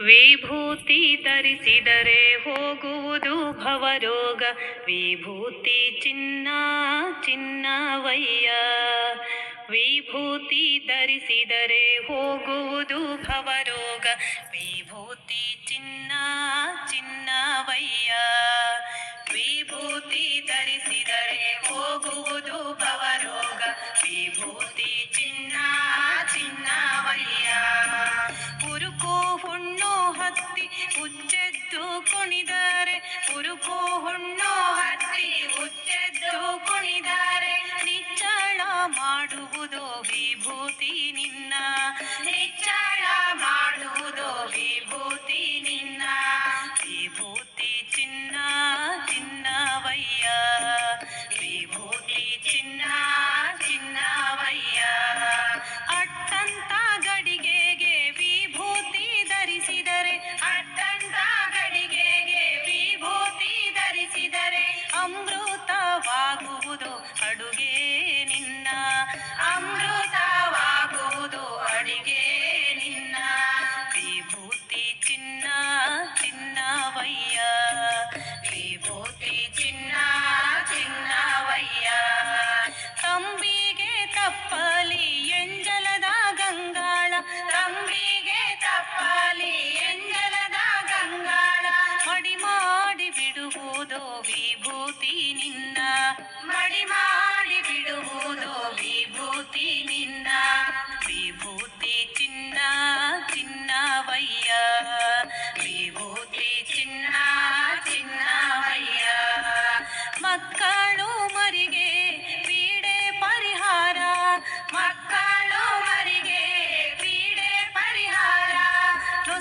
ವಿಭೂತಿ ಧರಿಸಿದರೆ ಹೋಗುವುದು ಭವರೋಗ. ವಿಭೂತಿ ಚಿನ್ನ, ಚಿನ್ನವಯ್ಯ. ವಿಭೂತಿ ಧರಿಸಿದರೆ ಹೋಗುವುದು ಭವರೋಗ. ವಿಭೂತಿ ಚಿನ್ನ, ಚಿನ್ನವಯ್ಯ. ವಿಭೂತಿ ಧರಿಸಿದರೆ ಹೋಗುವುದು ಭವರೋಗ. ವಿಭೂತಿ ಚಿನ್ನ, ಚಿನ್ನವಯ್ಯ.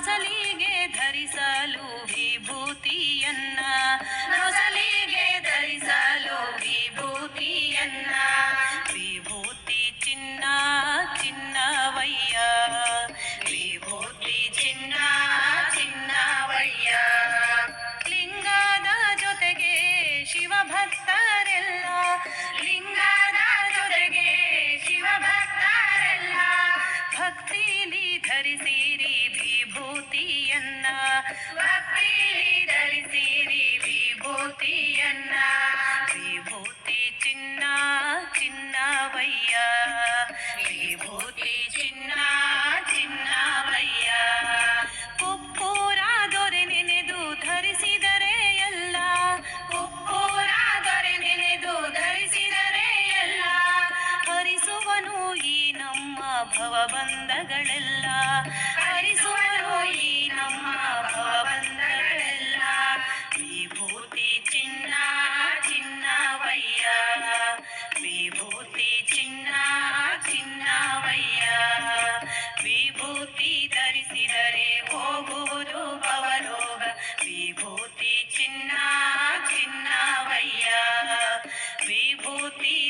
ಸಲಿಗೆ ಧರಿಸಲು ವಿಭೂತಿಯನ್ನ ವಿಭೂತಿಯನ್ನ ಭಕ್ತಿಲಿ ಧರಿಸಿರಿ ವಿಭೂತಿಯನ್ನ. ವಿಭೂತಿ ಚಿನ್ನ ಚಿನ್ನವಯ್ಯ ವಿಭೂತಿ ಚಿನ್ನ ಚಿನ್ನವಯ್ಯ ಕುಪ್ಪೂರ ದೊರೆ ನೆನೆದು ಧರಿಸಿದರೆ ಎಲ್ಲ. ಕುಪ್ಪೂರ ದೊರೆ ನೆನೆದು ಧರಿಸಿದರೆ ಎಲ್ಲ. ಹರಿಸುವನು ಈ ನಮ್ಮ ಭವಬಂಧಗಳೆಲ್ಲ.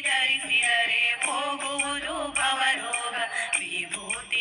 ಧರಿಸಿದರೆ ಹೋಗುವುದು ಭವರೋಗ ವಿಭೂತಿ